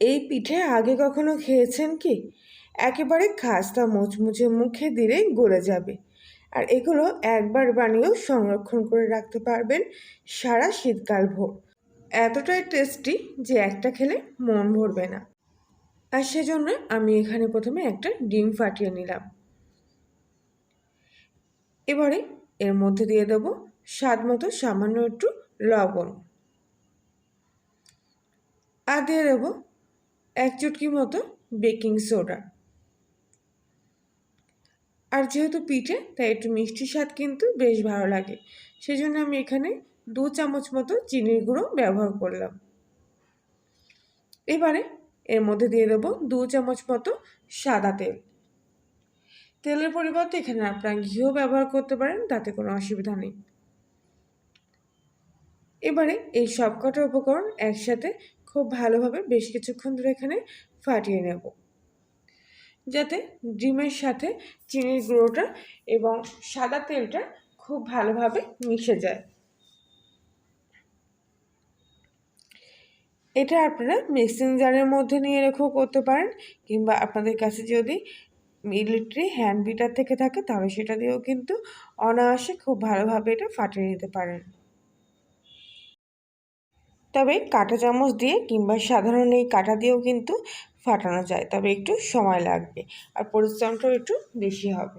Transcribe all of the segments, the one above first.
এই পিঠে আগে কখনো খেয়েছেন কি? একেবারে খাস্তা মুচমুচে মুখে দিলেই গলে যাবে। আর এগুলো একবার বানিয়েও সংরক্ষণ করে রাখতে পারবেন সারা শীতকাল ভোর। এতটাই টেস্টি যে একটা খেলে মন ভরবে না। আর সেজন্য আমি এখানে প্রথমে একটা ডিম ফাটিয়ে নিলাম। এবারে এর মধ্যে দিয়ে দেবো স্বাদ মতো সামান্য একটু লবণ। আর দিয়ে দেবো এক চুটকি মতো বেকিং সোডা। আর যেহেতু পিঠে, তাই একটু মিষ্টি স্বাদ কিন্তু বেশ ভালো লাগে। সেজন্য আমি এখানে দু চামচ মতো চিনির গুঁড়ো ব্যবহার করলাম। এবারে এর মধ্যে দিয়ে দেবো দু চামচ মতো সাদা তেল। তেলের পরিবর্তে এখানে আপনারা ঘিও ব্যবহার করতে পারেন, তাতে কোনো অসুবিধা নেই। এবারে এই সবকটা উপকরণ একসাথে খুব ভালোভাবে বেশ কিছুক্ষণ ধরে এখানে ফাটিয়ে নেব। যাতে ডিমের সাথে চিনির গুঁড়োটা এবং সাদা তেলটা খুব ভালোভাবে মিশে যায়। এটা আপনারা মিক্সিং জারের মধ্যে নিয়ে রেখেও করতে পারেন কিংবা আপনাদের কাছে যদি মিলিটারি হ্যান্ড বিটার থেকে থাকে তাহলে সেটা দিয়েও কিন্তু অনায়াসে খুব ভালোভাবে এটা ফাটিয়ে নিতে পারেন। তবে কাঁটা চামচ দিয়ে কিংবা সাধারণ এই কাঁটা দিয়েও কিন্তু ফাটানো যায়, তবে একটু সময় লাগবে আর পরিশ্রমটাও একটু বেশি হবে।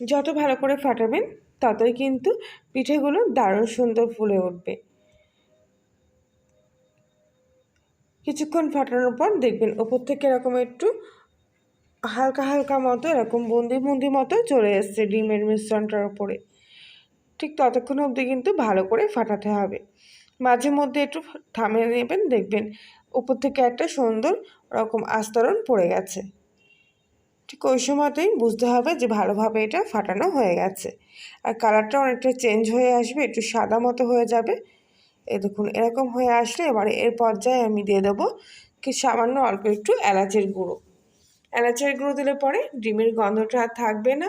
যত ভালো করে ফাটাবেন, ততই কিন্তু পিঠেগুলো দারুণ সুন্দর ফুলে উঠবে। কিছুক্ষণ ফাটানোর পর দেখবেন ওপর থেকে এরকম একটু হালকা হালকা মতো এরকম বন্দি বন্দি মতো চলে এসছে ডিমের মিশ্রণটার ওপরে ঠিক ততক্ষণ অবধি কিন্তু ভালো করে ফাটাতে হবে। মাঝে মধ্যে একটু থামিয়ে নেবেন, দেখবেন উপর থেকে একটা সুন্দর রকম আস্তরণ পড়ে গেছে। ঠিক ওই সময়তেই বুঝতে হবে যে ভালোভাবে এটা ফাটানো হয়ে গেছে। আর কালারটা অনেকটা চেঞ্জ হয়ে আসবে, একটু সাদা মতো হয়ে যাবে। এ দেখুন, এরকম হয়ে আসলে এবারে এর পর্যায়ে আমি দিয়ে দেবো কি সামান্য অল্প একটু এলাচের গুঁড়ো। এলাচের গুঁড়ো দিলে পরে ডিমের গন্ধটা আর থাকবে না।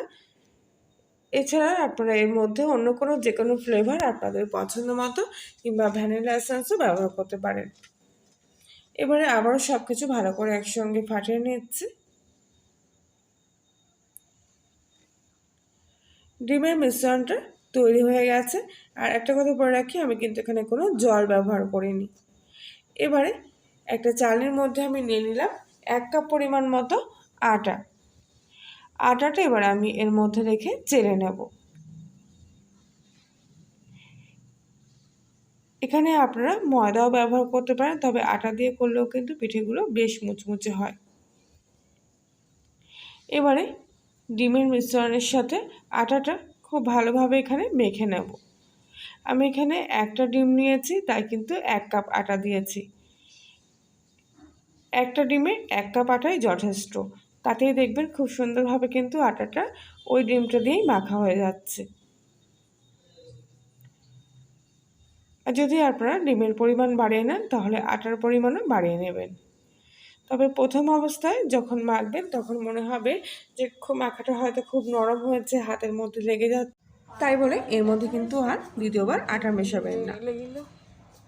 এছাড়া আপনারা এর মধ্যে অন্য কোনো যে কোনো ফ্লেভার আপনাদের পছন্দ মতো কিংবা ভ্যানিলা এসেন্সও ব্যবহার করতে পারেন। এবারে আবারও সব কিছু ভালো করে একসঙ্গে ফাটিয়ে নিচ্ছি। ডিমের মিশ্রণটা তৈরি হয়ে গেছে। আর একটা কথা বলে রাখি, আমি কিন্তু এখানে কোনো জল ব্যবহার করিনি। এবারে একটা চালের মধ্যে আমি নিয়ে নিলাম এক কাপ পরিমাণ মতো আটা। আটাটা এবার আমি এর মধ্যে রেখে চেলে নেব। এখানে আপনারা ময়দাও ব্যবহার করতে পারেন, তবে আটা দিয়ে করলেও কিন্তু পিঠেগুলো বেশ মুচমুচে হয়। এবারে ডিমের মিশ্রণের সাথে আটাটা খুব ভালোভাবে এখানে মেখে নেব। আমি এখানে একটা ডিম নিয়েছি, তাই কিন্তু এক কাপ আটা দিয়েছি। একটা ডিমে এক কাপ আটাই যথেষ্ট। তাতেই দেখবেন খুব সুন্দরভাবে কিন্তু আটাটা ওই ডিমটা দিয়েই মাখা হয়ে যাচ্ছে। আর যদি আপনারা ডিমের পরিমাণ বাড়িয়ে নেন, তাহলে আটার পরিমাণও বাড়িয়ে নেবেন। তবে প্রথম অবস্থায় যখন মাখবেন, তখন মনে হবে যে খুব মাখাটা হয়তো খুব নরম হয়েছে, হাতের মধ্যে লেগে যাচ্ছে। তাই বলে এর মধ্যে কিন্তু আর দ্বিতীয়বার আটা মেশাবেন না।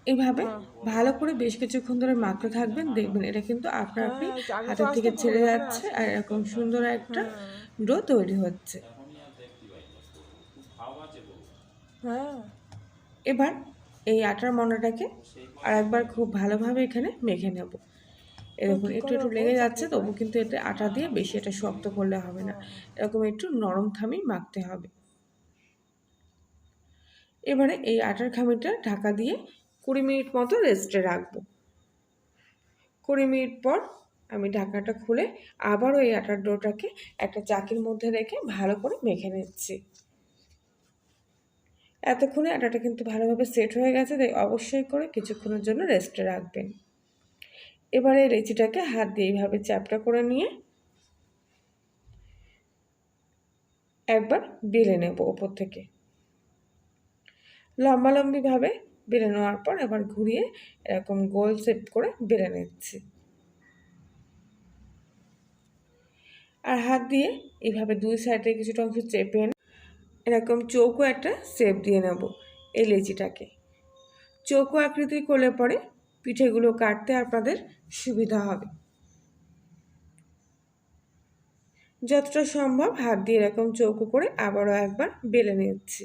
এইভাবে ভালো করে বেশ কিছুক্ষণ ধরে মাখতে থাকবেন দেখবেন এটা কিন্তু আপনার আপনি হাতের থেকে ছেড়ে যাচ্ছে আর এরকম সুন্দর একটা ডো তৈরি হচ্ছে। এবার এই আটার মনাটাকে আর একবার খুব ভালোভাবে এখানে মেখে নেব। এরকম একটু একটু লেগে যাচ্ছে তবু কিন্তু এতে আটা দিয়ে বেশি এটা শক্ত করলে হবে না। এরকম একটু নরম খামি মাখতে হবে। এবারে এই আটার খামিটা ঢাকা দিয়ে কুড়ি মিনিট মতো রেস্টে রাখব। কুড়ি মিনিট পর আমি ঢাকাটা খুলে আবারও এই আটার ডোটাকে একটা চাকির মধ্যে রেখে ভালো করে মেখে নিচ্ছি। এতক্ষণে আটাটা কিন্তু ভালোভাবে সেট হয়ে গেছে, তাই অবশ্যই করে কিছুক্ষণের জন্য রেস্টে রাখবেন। এবারে লেচিটাকে হাত দিয়ে এইভাবে চ্যাপটা করে নিয়ে একবার বেলে নেব ওপর থেকে। লম্বালম্বিভাবে বেলে নেওয়ার পর এবার ঘুরিয়ে এরকম গোল সেট করে বেলে নিচ্ছি। আর হাত দিয়ে এইভাবে দুই সাইডে কিছুটা অংশ চেপে এরকম চৌকো একটা শেপ দিয়ে নেব এই লেচিটাকে। চৌকো আকৃতি করলে পরে পিঠেগুলো কাটতে আপনাদের সুবিধা হবে। যতটা সম্ভব হাত দিয়ে এরকম চৌকো করে আবারও একবার বেলে নিচ্ছি।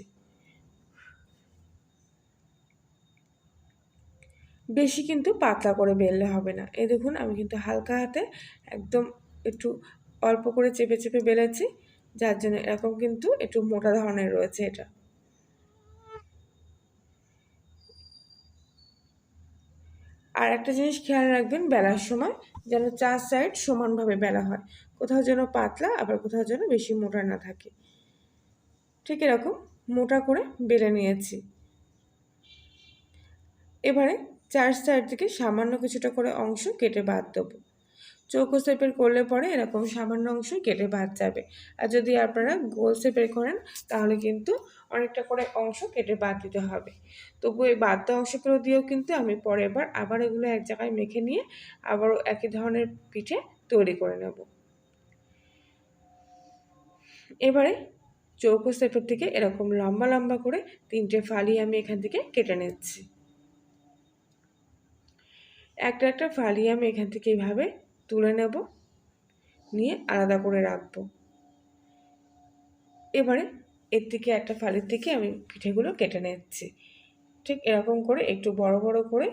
বেশি কিন্তু পাতলা করে বেললে হবে না। এ দেখুন, আমি কিন্তু হালকা হাতে একদম একটু অল্প করে চেপে চেপে বেলেছি, যার জন্য এরকম কিন্তু একটু মোটা ধরনের রয়েছে এটা। আর একটা জিনিস খেয়াল রাখবেন বেলার সময়, যেন চার সাইড সমানভাবে বেলা হয়। কোথাও যেন পাতলা, আবার কোথাও যেন বেশি মোটা না থাকে। ঠিক এরকম মোটা করে বেলে নিয়েছি। এবারে চার থেকে সামান্য কিছুটা করে অংশ কেটে বাদ দেবো। চৌকো শেপের করলে পরে এরকম সামান্য অংশ কেটে বাদ যাবে। আর যদি আপনারা গোল শেপের করেন, তাহলে কিন্তু অনেকটা করে অংশ কেটে বাদ দিতে হবে। তবু এই বাদ দেওয়া অংশগুলো দিয়েও কিন্তু আমি পরের বার আবার এগুলো এক জায়গায় মেখে নিয়ে আবারও একই ধরনের পিঠে তৈরি করে নেব। এবারে চৌকো শেপের থেকে এরকম লম্বা লম্বা করে তিনটে ফালি আমি এখান থেকে কেটে নিচ্ছি। একটা একটা ফালি আমি এখান থেকে এইভাবে তুলে নেব, নিয়ে আলাদা করে রাখব। এবারে এর থেকে একটা ফালির থেকে আমি পিঠেগুলো কেটে নিচ্ছি। ঠিক এরকম করে, একটু বড় বড় করে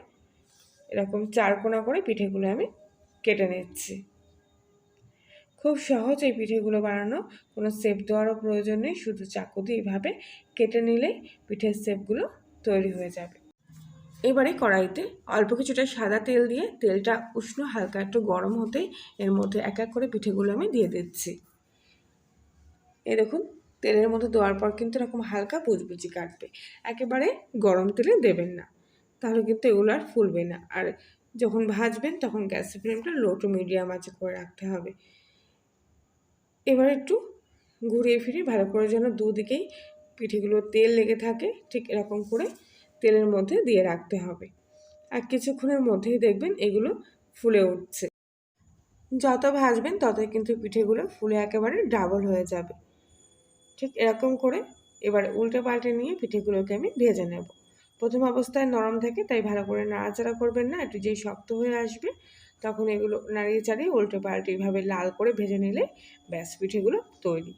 এরকম চারকোনা করে পিঠেগুলো আমি কেটে নিচ্ছি। খুব সহজ এই পিঠেগুলো বানানো, কোনো সেপ দেওয়ারও প্রয়োজন নেই, শুধু চাকু দিয়ে এইভাবে কেটে নিলেই পিঠের সেপগুলো তৈরি হয়ে যাবে। এবারে কড়াইতে অল্প কিছুটা সাদা তেল দিয়ে তেলটা উষ্ণ, হালকা একটু গরম হতেই এর মধ্যে এক এক করে পিঠেগুলো আমি দিয়ে দিচ্ছি। এ দেখুন, তেলের মধ্যে দেওয়ার পর কিন্তু এরকম হালকা পুচপুচি কাটবে। একেবারে গরম তেলে দেবেন না, তাহলে কিন্তু এগুলো আর ফুলবে না। আর যখন ভাজবেন তখন গ্যাসের ফ্লেমটা লো টু মিডিয়াম আছে করে রাখতে হবে। এবার একটু ঘুরিয়ে ফিরিয়ে ভালো করে যেন দুদিকেই পিঠেগুলো তেল লেগে থাকে, ঠিক এরকম করে তেলের মধ্যে দিয়ে রাখতে হবে। আর কিছুক্ষণের মধ্যেই দেখবেন এগুলো ফুলে উঠছে। যত ভাজবেন ততই কিন্তু পিঠেগুলো ফুলে একেবারে ডাবল হয়ে যাবে। ঠিক এরকম করে এবার উল্টে পাল্টে নিয়ে পিঠেগুলোকে আমি ভেজে নেব। প্রথম অবস্থায় নরম থাকে, তাই ভালো করে নাড়াচাড়া করবেন না। একটু যেই শক্ত হয়ে আসবে তখন এগুলো নাড়িয়ে চাড়িয়ে উল্টে পাল্টে এইভাবে লাল করে ভেজে নিলে ব্যাস পিঠেগুলো তৈরি।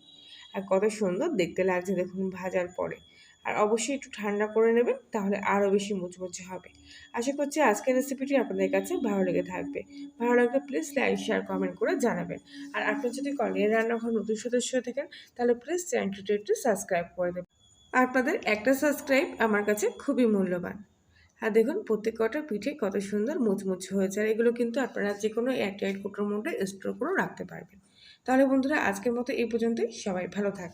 আর কত সুন্দর দেখতে লাগছে দেখুন ভাজার পরে। আর অবশ্যই একটু ঠান্ডা করে নেবেন, তাহলে আরও বেশি মুচমুচে হবে। আশা করছি আজকের রেসিপিটি আপনাদের কাছে ভালো লেগে থাকবে। ভালো লাগলে প্লিজ লাইক শেয়ার কমেন্ট করে জানাবেন। আর আপনি যদি কলিয়ার রান্নাঘর নতুন সদস্য থাকেন, তাহলে প্লিজ চ্যানেলটি একটু সাবস্ক্রাইব করে দেবেন। আপনাদের একটা সাবস্ক্রাইব আমার কাছে খুবই মূল্যবান। আর দেখুন, প্রত্যেক কটা পিঠে কত সুন্দর মুচমুচ হয়েছে। আর এগুলো কিন্তু আপনারা যে কোনো এয়ারটাইট কুটোর মধ্যে স্টোর করেও রাখতে পারবেন। তাহলে বন্ধুরা, আজকের মতো এই পর্যন্তই। সবাই ভালো থাকবে